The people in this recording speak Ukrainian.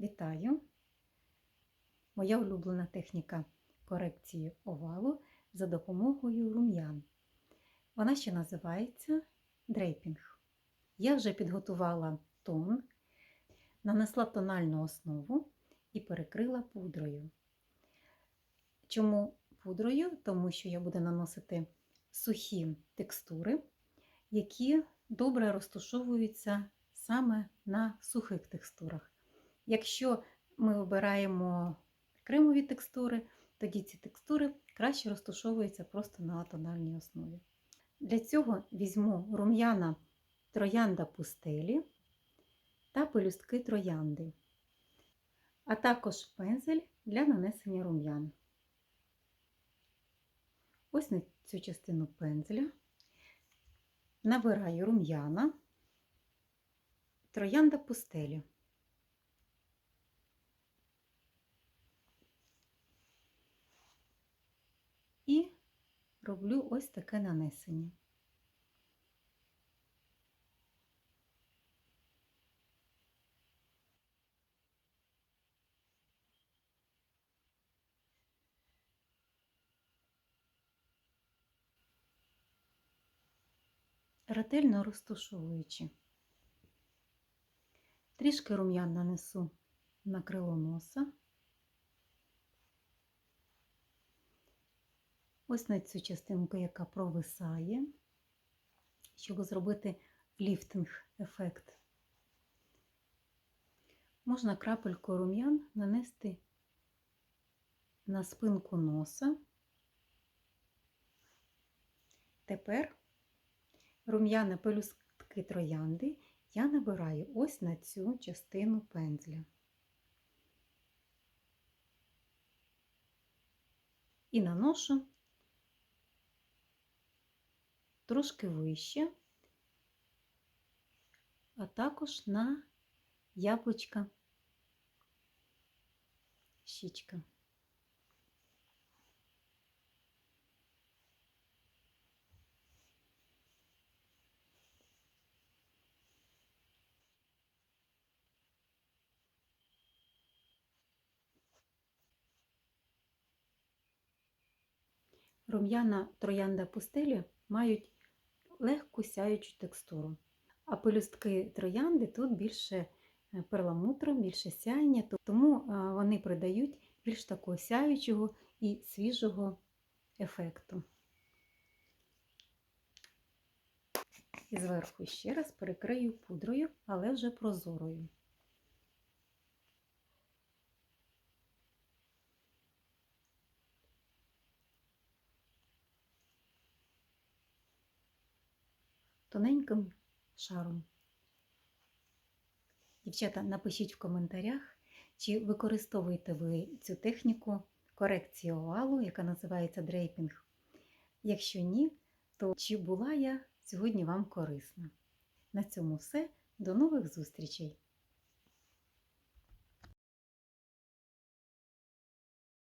Вітаю! Моя улюблена техніка корекції овалу за допомогою рум'ян. Вона ще називається дрейпінг. Я вже підготувала тон, нанесла тональну основу і перекрила пудрою. Чому пудрою? Тому що я буду наносити сухі текстури, які добре розташовуються саме на сухих текстурах. Якщо ми обираємо кремові текстури, тоді ці текстури краще розташовуються просто на тональній основі. Для цього візьму рум'яна троянда пустелі та пелюстки троянди, а також пензель для нанесення рум'ян. Ось на цю частину пензеля набираю рум'яна троянда пустелі. І роблю ось таке нанесення. Ретельно розташовуючи. Трішки рум'ян нанесу на крило носа. Ось на цю частинку, яка провисає, щоб зробити ліфтинг-ефект. Можна крапельку рум'ян нанести на спинку носа. Тепер рум'яна пелюстки троянди я набираю ось на цю частину пензля. І наношу трошки вище, а також на яблучка щічка. Рум'яна троянда пустелі мають легку сяючу текстуру, а пелюстки троянди тут більше перламутру, більше сяєння, тому вони придають більш такого сяючого і свіжого ефекту. І зверху ще раз перекрию пудрою, але вже прозорою. Тоненьким шаром. Дівчата, напишіть в коментарях, чи використовуєте ви цю техніку корекції овалу, яка називається дрейпінг. Якщо ні, то чи була я сьогодні вам корисна? На цьому все. До нових зустрічей!